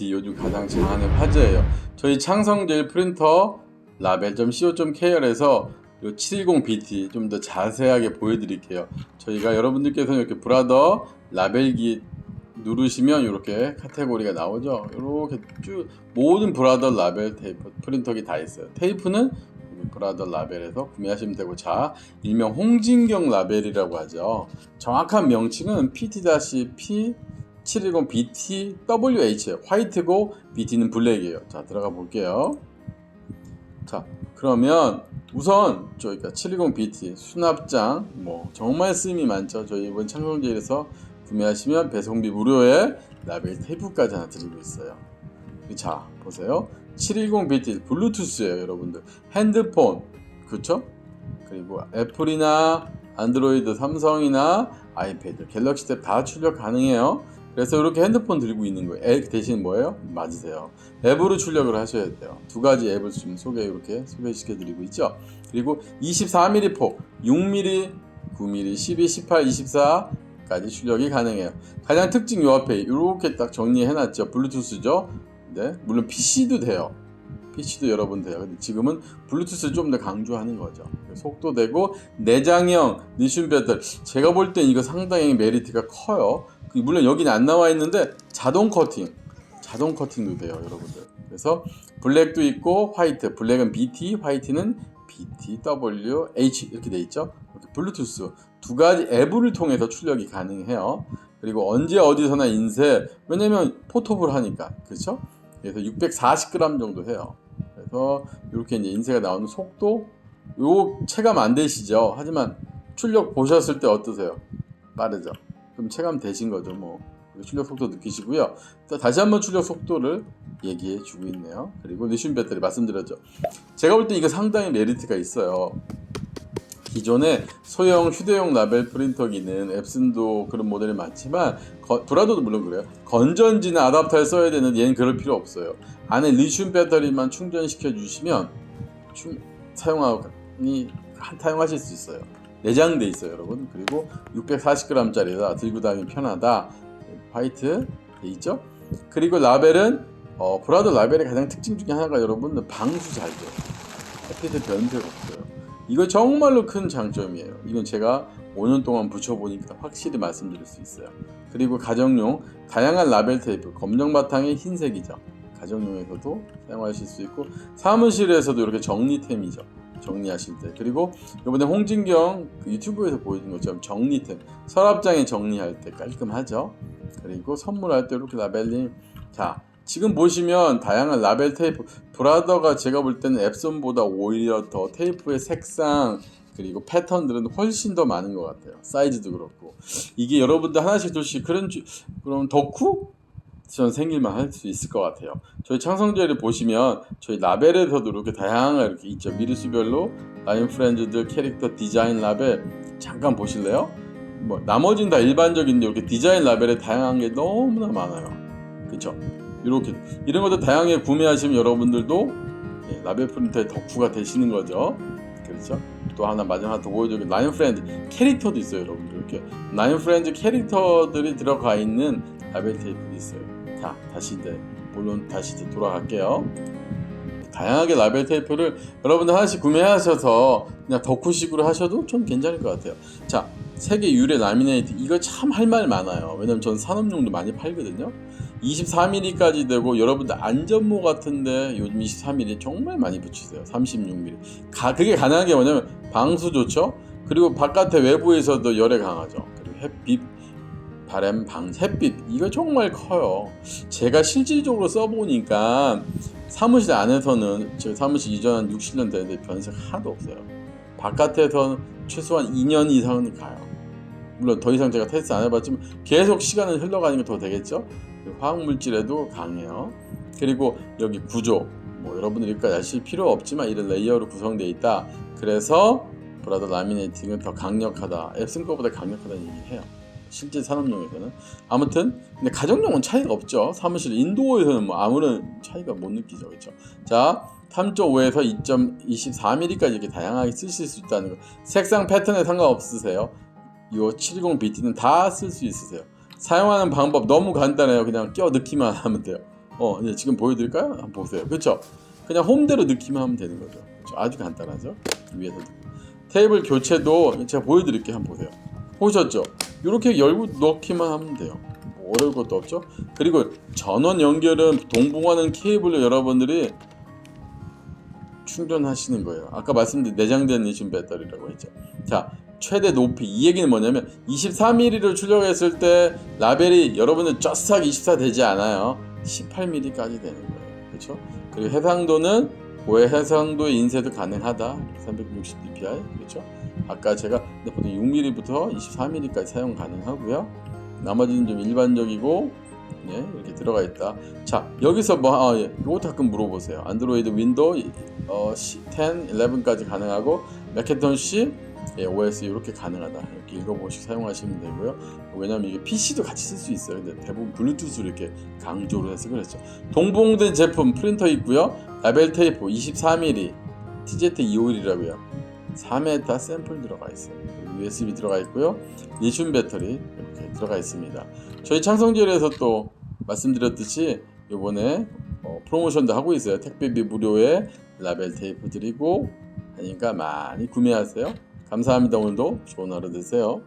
요즘 가장 장하는 화제예요. 저희 창성제일 프린터 라벨.co.kr에서 710BT 좀 더 자세하게 보여드릴게요. 저희가 여러분들께서는 이렇게 브라더 라벨기 누르시면 이렇게 카테고리가 나오죠. 이렇게 쭉 모든 브라더 라벨 테이프 프린터기 다 있어요. 테이프는 브라더 라벨에서 구매하시면 되고 자 일명 홍진경 라벨이라고 하죠. 정확한 명칭은 PT-P 710BT WH 화이트고 BT는 블랙이에요. 자 들어가 볼게요. 자 그러면 우선 저희가 710BT 수납장 뭐 정말 쓰임이 많죠. 저희 이번 창성제일에서 구매하시면 배송비 무료에 라벨 테이프까지 하나 드리고 있어요. 자 보세요. 710BT 블루투스예요, 여러분들. 핸드폰 그렇죠? 그리고 애플이나 안드로이드, 삼성이나 아이패드, 갤럭시 탭 다 출력 가능해요. 그래서 이렇게 핸드폰 들고 있는 거예요. 앱 대신 뭐예요? 맞으세요. 앱으로 출력을 하셔야 돼요. 두 가지 앱을 지금 소개 이렇게 소개시켜 드리고 있죠. 그리고 24mm 폭, 6mm, 9mm, 12, 18, 24 까지 출력이 가능해요. 가장 특징 요 앞에 이렇게 딱 정리해 놨죠. 블루투스죠. 네, 물론 PC도 돼요. PC도 여러분 돼요. 근데 지금은 블루투스를 좀 더 강조하는 거죠. 속도 되고 내장형 리튬 배터리. 제가 볼 땐 이거 상당히 메리트가 커요. 그 물론 여기는 안 나와 있는데 자동 커팅, 자동 커팅도 돼요, 여러분들. 그래서 블랙도 있고 화이트, 블랙은 BT, 화이트는 BTWH 이렇게 돼 있죠. 이렇게 블루투스 두 가지 앱을 통해서 출력이 가능해요. 그리고 언제 어디서나 인쇄 왜냐면 포토볼 하니까 그렇죠? 그래서 640g 정도 해요. 그래서 이렇게 이제 인쇄가 나오는 속도 요 체감 안 되시죠? 하지만 출력 보셨을 때 어떠세요? 빠르죠? 그럼 체감 되신 거죠, 뭐. 출력 속도 느끼시고요. 또 다시 한번 출력 속도를 얘기해 주고 있네요. 그리고 리튬 배터리 말씀드렸죠. 제가 볼 때 이거 상당히 메리트가 있어요. 기존에 소형 휴대용 라벨 프린터기는 앱슨도 그런 모델이 많지만 거- 브라더도 물론 그래요. 건전지나 아답터에 써야 되는 얘는 그럴 필요 없어요. 안에 리튬 배터리만 충전시켜 주시면 충, 사용하니 사용하실 수 있어요. 내장돼 있어요, 여러분. 그리고 640g짜리다 들고 다니기 편하다. 화이트 돼 있죠? 그리고 라벨은 어, 브라더 라벨의 가장 특징 중에 하나가 여러분 방수 잘 돼요. 햇빛에 변색 없어요. 이거 정말로 큰 장점이에요. 이건 제가 5년 동안 붙여보니까 확실히 말씀드릴 수 있어요. 그리고 가정용 다양한 라벨 테이프 검정 바탕의 흰색이죠. 가정용에서도 사용하실 수 있고 사무실에서도 이렇게 정리템이죠. 정리하실 때 그리고 이번에 홍진경 그 유튜브에서 보여준 것처럼 정리템 서랍장에 정리할 때 깔끔하죠. 그리고 선물할 때 이렇게 라벨링. 자 지금 보시면 다양한 라벨 테이프. 브라더가 제가 볼 때는 앱손보다 오히려 더 테이프의 색상 그리고 패턴들은 훨씬 더 많은 것 같아요. 사이즈도 그렇고. 이게 여러분들 하나씩 둘씩 그런 주, 그럼 덕후 전 생길만 할 수 있을 것 같아요 저희 창성제를 보시면 저희 라벨에서도 이렇게 다양한 이렇게 있죠 미르스별로 라인 프렌즈들 캐릭터 디자인 라벨 잠깐 보실래요? 뭐 나머지는 다 일반적인데 이렇게 디자인 라벨에 다양한 게 너무나 많아요 그쵸? 이렇게 이런 것도 다양하게 구매하시면 여러분들도 예, 라벨 프린터의 덕후가 되시는 거죠. 그렇죠? 또 하나 마지막 더 보여드리면 라이언 프렌즈 캐릭터도 있어요, 여러분들. 이렇게 라이언 프렌즈 캐릭터들이 들어가 있는 라벨 테이프도 있어요. 자, 다시 이제 물론 다시 이제 돌아갈게요. 다양하게 라벨 테이프를 여러분들 하나씩 구매하셔서 그냥 덕후식으로 하셔도 좀 괜찮을 것 같아요. 자, 세계 유래 라미네이트 이거 참 할 말 많아요. 왜냐면 전 산업용도 많이 팔거든요. 24mm까지 되고 여러분들 안전모 같은데 요즘 24mm 정말 많이 붙이세요. 36mm. 가, 그게 가능한 게 뭐냐면 방수 좋죠. 그리고 바깥에 외부에서도 열에 강하죠. 그리고 햇빛, 바람, 방, 햇빛 이거 정말 커요. 제가 실질적으로 써보니까 사무실 안에서는 제 사무실 이전 한 6, 7년 되는데 변색 하나도 없어요. 바깥에서는 최소한 2년 이상은 가요. 물론 더 이상 제가 테스트 안 해봤지만 계속 시간은 흘러가니까 더 되겠죠. 화학물질에도 강해요. 그리고 여기 구조, 뭐 여러분들이 아실 필요 없지만 이런 레이어로 구성되어 있다. 그래서 브라더 라미네이팅은 더 강력하다. 앱슨 거보다 강력하다는 얘기를 해요. 실제 산업용에서는 아무튼 근데 가정용은 차이가 없죠. 사무실 인도어에서는 뭐 아무런 차이가 못 느끼죠, 그렇죠? 자, 3.5에서 2.24mm까지 이렇게 다양하게 쓰실 수 있다는 거. 색상 패턴에 상관없으세요. 이 720BT는 다 쓸 수 있으세요. 사용하는 방법 너무 간단해요. 그냥 껴 넣기만 하면 돼요. 어, 네, 지금 보여드릴까요? 한번 보세요. 그렇죠? 그냥 홈대로 넣기만 하면 되는 거죠. 그렇죠? 아주 간단하죠. 위에서. 테이블 교체도 제가 보여드릴게요. 한번 보세요. 보셨죠? 이렇게 열고 넣기만 하면 돼요. 뭐 어려울 것도 없죠. 그리고 전원 연결은 동봉하는 케이블로 여러분들이 충전하시는 거예요. 아까 말씀드린 내장된 리튬 배터리라고 했죠. 자, 최대 높이 이 얘기는 뭐냐면 23mm를 출력했을 때 라벨이 여러분들 쩌싹 24 되지 않아요. 18mm까지 되는 거예요. 그렇죠? 그리고 해상도는 고해 해상도의 인쇄도 가능하다. 360 dpi 그렇죠? 아까 제가 보통 6mm부터 24mm까지 사용 가능하고요. 나머지는 좀 일반적이고 예, 이렇게 들어가 있다. 자, 여기서 뭐 아, 예, 이거 가끔 물어보세요. 안드로이드 윈도우 어, 10, 11까지 가능하고 맥킨토시 예, OS 이렇게 가능하다. 이렇게 읽어보시고 사용하시면 되고요. 왜냐면 이게 PC도 같이 쓸 수 있어요. 근데 대부분 블루투스로 이렇게 강조를 해서 그랬죠. 동봉된 제품 프린터 있고요. 라벨 테이프 24mm TZ251이라고요. 4m 샘플 들어가 있어요. USB 들어가 있고요. 리튬 배터리 이렇게 들어가 있습니다. 저희 창성지열에서 또 말씀드렸듯이 이번에 어, 프로모션도 하고 있어요. 택배비 무료에 라벨 테이프 드리고 하니까 많이 구매하세요. 감사합니다. 오늘도 좋은 하루 되세요.